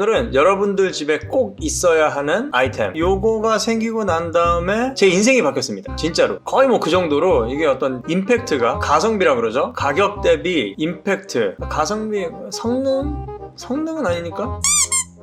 오늘은 여러분들 집에 꼭 있어야 하는 아이템. 요거가 생기고 난 다음에 제 인생이 바뀌었습니다. 진짜로. 거의 뭐 그 정도로 이게 어떤 임팩트가 가성비라 그러죠? 가격 대비 임팩트. 가성비 성능? 성능은 아니니까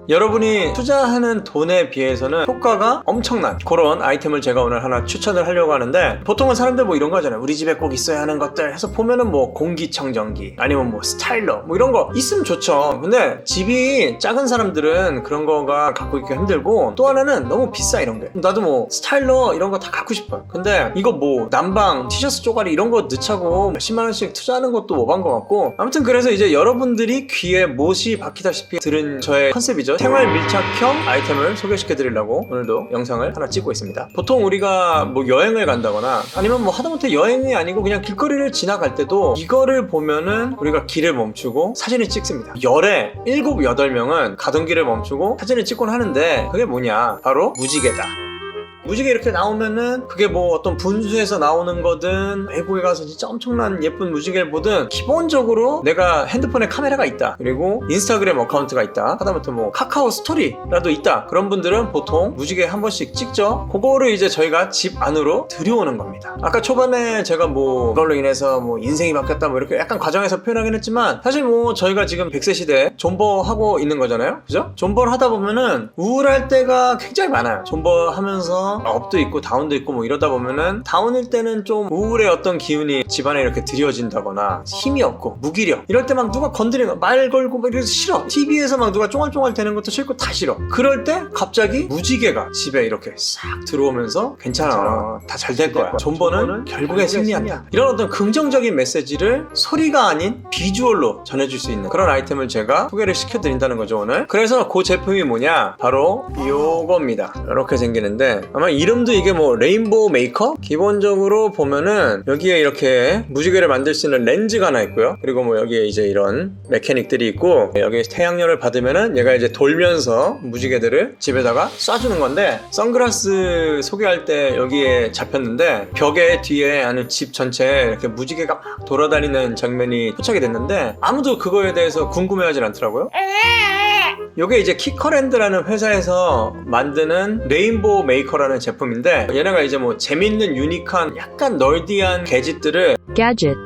여러분이 투자하는 돈에 비해서는 효과가 엄청난 그런 아이템을 제가 오늘 하나 추천을 하려고 하는데 보통은 사람들 뭐 이런 거 하잖아요 우리 집에 꼭 있어야 하는 것들. 해서 보면은 뭐 공기청정기 아니면 뭐 스타일러 뭐 이런 거 있으면 좋죠. 근데 집이 작은 사람들은 그런 거가 갖고 있기 힘들고 또 하나는 너무 비싸 이런 게. 나도 뭐 스타일러 이런 거 다 갖고 싶어요. 근데 이거 뭐 난방 티셔츠 쪼가리 이런 거 넣자고 몇십만 원씩 투자하는 것도 오반 것 같고 아무튼 그래서 이제 여러분들이 귀에 못이 박히다시피 들은 저의 컨셉이죠 생활 밀착형 아이템을 소개시켜 드리려고 오늘도 영상을 하나 찍고 있습니다. 보통 우리가 뭐 여행을 간다거나 아니면 뭐 하다못해 여행이 아니고 그냥 길거리를 지나갈 때도 이거를 보면은 우리가 길을 멈추고 사진을 찍습니다. 열에 7, 8명은 가던 길을 멈추고 사진을 찍곤 하는데 그게 뭐냐? 바로 무지개다 무지개 이렇게 나오면은 그게 뭐 어떤 분수에서 나오는 거든 외국에 가서 진짜 엄청난 예쁜 무지개를 보든 기본적으로 내가 핸드폰에 카메라가 있다. 그리고 인스타그램 어카운트가 있다. 하다못해 뭐 카카오 스토리라도 있다. 그런 분들은 보통 무지개 한 번씩 찍죠. 그거를 이제 저희가 집 안으로 들여오는 겁니다. 아까 초반에 제가 뭐 그걸로 인해서 뭐 인생이 바뀌었다 뭐 이렇게 약간 과정에서 표현하긴 했지만 사실 뭐 저희가 지금 100세 시대에 존버하고 있는 거잖아요. 그죠? 존버를 하다 보면은 우울할 때가 굉장히 많아요. 존버하면서 업도 있고 다운도 있고 뭐 이러다 보면은 다운일 때는 좀 우울의 어떤 기운이 집안에 이렇게 들여진다거나 힘이 없고 무기력. 이럴 때 막 누가 건드리는 거, 말 걸고 막 이래서 싫어. TV에서 막 누가 쫑알쫑알 대는 것도 싫고 다 싫어. 그럴 때 갑자기 무지개가 집에 이렇게 싹 들어오면서 괜찮아. 다잘 될 거야. 존버는 결국에 승리한다. 이런 어떤 긍정적인 메시지를 소리가 아닌 비주얼로 전해줄 수 있는 그런 아이템을 제가 소개를 시켜드린다는 거죠 오늘. 그래서 그 제품이 뭐냐? 바로 요겁니다. 이렇게 생기는데 아마 이름도 이게 뭐 레인보우 메이커? 기본적으로 보면은 여기에 이렇게 무지개를 만들 수 있는 렌즈가 하나 있고요. 그리고 뭐 여기에 이제 이런 메케닉들이 있고 여기 태양열을 받으면은 얘가 이제 돌면서 무지개들을 집에다가 쏴주는 건데 선글라스 소개할 때 여기에 잡혔는데 벽에 뒤에 아는 집 전체에 이렇게 무지개가 막 돌아다니는 장면이 포착이 됐는데 아무도 그거에 대해서 궁금해하진 않더라고요 이게 이제 키커랜드라는 회사에서 만드는 레인보우 메이커라는 제품인데 얘네가 이제 뭐 재밌는 유니크한 약간 널디한 게짓들을 gadget,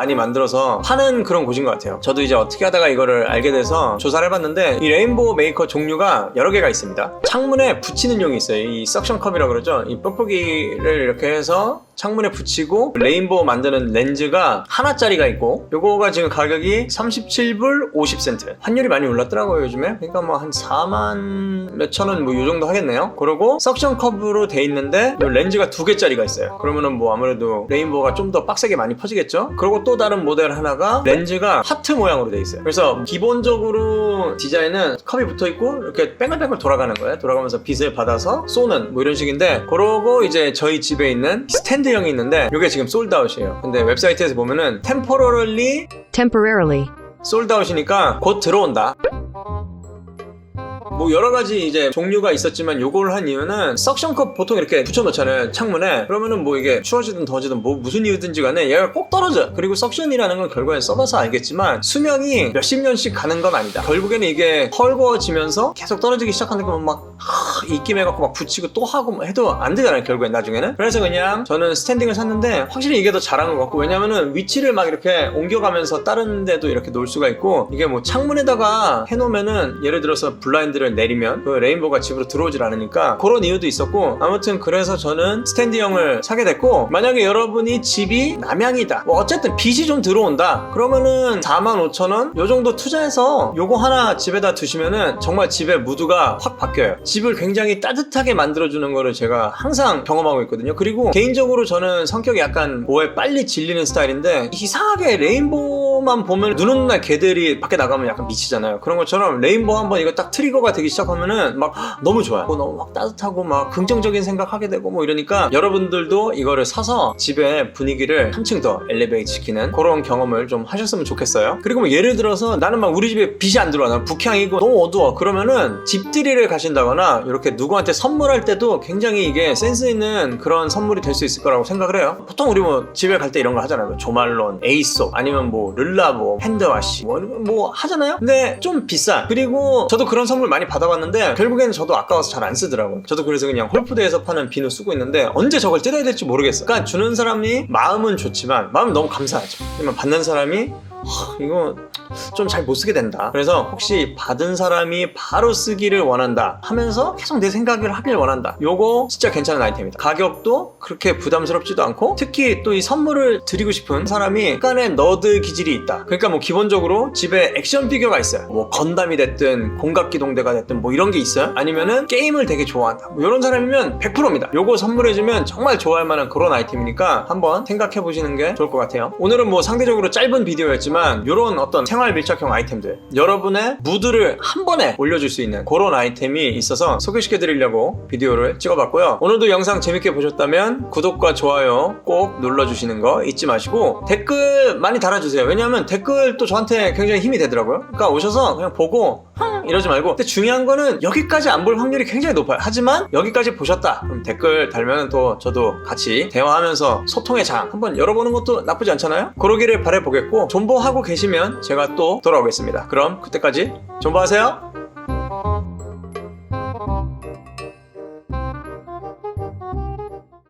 많이 만들어서 파는 그런 곳인 것 같아요. 저도 이제 어떻게 하다가 이거를 알게 돼서 조사를 해봤는데 이 레인보우 메이커 종류가 여러 개가 있습니다. 창문에 붙이는 용이 있어요. 이 석션 컵이라고 그러죠. 이 뻑뻑이를 이렇게 해서 창문에 붙이고 레인보우 만드는 렌즈가 하나짜리가 있고 요거가 지금 가격이 37불 50센트 환율이 많이 올랐더라고요 요즘에 그러니까 뭐 한 4만 몇천 원 뭐 요 정도 하겠네요 그리고 석션 컵으로 돼 있는데 요 렌즈가 두 개짜리가 있어요 그러면은 뭐 아무래도 레인보우가 좀 더 빡세게 많이 퍼지겠죠 그리고 또 다른 모델 하나가 렌즈가 하트 모양으로 돼 있어요. 그래서 기본적으로 디자인은 컵이 붙어 있고 이렇게 뺑글뺑글 돌아가는 거예요. 돌아가면서 빛을 받아서 쏘는 뭐 이런 식인데 그러고 이제 저희 집에 있는 스탠드형이 있는데 이게 지금 솔드아웃이에요. 근데 웹사이트에서 보면은 temporarily temporarily, 솔드아웃이니까 곧 들어온다. 뭐 여러 가지 이제 종류가 있었지만 요걸 한 이유는 석션컵 보통 이렇게 붙여놓잖아요 창문에. 그러면은 뭐 이게 추워지든 더워지든 뭐 무슨 이유든지 간에 얘가 꼭 떨어져. 그리고 석션이라는 건 결국엔 써봐서 알겠지만 수명이 몇십 년씩 가는 건 아니다. 결국에는 이게 헐거워지면서 계속 떨어지기 시작하는 거면 막 하, 입김 해갖고 막 붙이고 또 하고 뭐 해도 안 되잖아요 결국엔 나중에는. 그래서 그냥 저는 스탠딩을 샀는데 확실히 이게 더 잘한 것 같고 왜냐면은 위치를 막 이렇게 옮겨가면서 다른 데도 이렇게 놓을 수가 있고 이게 뭐 창문에다가 해놓으면은 예를 들어서 블라인드를 내리면 그 레인보우가 집으로 들어오질 않으니까 그런 이유도 있었고 아무튼 그래서 저는 스탠디형을 사게 됐고 만약에 여러분이 집이 남향이다 뭐 어쨌든 빛이 좀 들어온다 그러면은 45,000원 요 정도 투자해서 요거 하나 집에다 두시면은 정말 집의 무드가 확 바뀌어요 집을 굉장히 따뜻하게 만들어주는 거를 제가 항상 경험하고 있거든요. 그리고 개인적으로 저는 성격이 약간 뭐에 빨리 질리는 스타일인데 이상하게 레인보우 만 보면 눈 오는 날 개들이 밖에 나가면 약간 미치잖아요. 그런 것처럼 레인보우 한번 이거 딱 트리거가 되기 시작하면은 막 너무 좋아요. 어, 너무 막 따뜻하고 막 긍정적인 생각하게 되고 뭐 이러니까 여러분들도 이거를 사서 집의 분위기를 한층 더 엘리베이트 시키는 그런 경험을 좀 하셨으면 좋겠어요. 그리고 뭐 예를 들어서 나는 막 우리 집에 빛이 안 들어와. 나 북향이고 너무 어두워. 그러면은 집들이를 가신다거나 이렇게 누구한테 선물할 때도 굉장히 이게 센스 있는 그런 선물이 될 수 있을 거라고 생각을 해요. 보통 우리 뭐 집에 갈 때 이런 거 하잖아요. 뭐 조말론, 에이소 아니면 뭐 전라보, 핸드와시 뭐, 이런 거뭐 하잖아요? 근데 좀 비싸. 그리고 저도 그런 선물 많이 받아봤는데 결국에는 저도 아까워서 잘 안 쓰더라고요. 저도 그래서 그냥 홀푸드에서 파는 비누 쓰고 있는데 언제 저걸 뜯어야 될지 모르겠어. 그러니까 주는 사람이 마음은 좋지만 마음은 너무 감사하죠. 하지만 받는 사람이 하, 이거 좀 잘 못 쓰게 된다. 그래서 혹시 받은 사람이 바로 쓰기를 원한다 하면서 계속 내 생각을 하길 원한다. 요거 진짜 괜찮은 아이템이다. 가격도 그렇게 부담스럽지도 않고 특히 또 이 선물을 드리고 싶은 사람이 약간의 너드 기질이 있다. 그러니까 뭐 기본적으로 집에 액션 피규어가 있어요. 뭐 건담이 됐든 공각기동대가 됐든 뭐 이런 게 있어요. 아니면은 게임을 되게 좋아한다. 뭐 이런 사람이면 100%입니다. 요거 선물해주면 정말 좋아할 만한 그런 아이템이니까 한번 생각해 보시는 게 좋을 것 같아요. 오늘은 뭐 상대적으로 짧은 비디오였지만 이런 어떤 생활 밀착형 아이템들 여러분의 무드를 한 번에 올려줄 수 있는 그런 아이템이 있어서 소개시켜 드리려고 비디오를 찍어봤고요. 오늘도 영상 재밌게 보셨다면 구독과 좋아요 꼭 눌러주시는 거 잊지 마시고 댓글 많이 달아주세요. 왜냐하면 댓글 또 저한테 굉장히 힘이 되더라고요. 그러니까 오셔서 그냥 보고 흥 이러지 말고 근데 중요한 거는 여기까지 안 볼 확률이 굉장히 높아요. 하지만 여기까지 보셨다. 그럼 댓글 달면 또 저도 같이 대화하면서 소통의 장 한번 열어보는 것도 나쁘지 않잖아요. 그러기를 바라보겠고 존버하고 계시면 제가 또 돌아오겠습니다. 그럼 그때까지 존버하세요.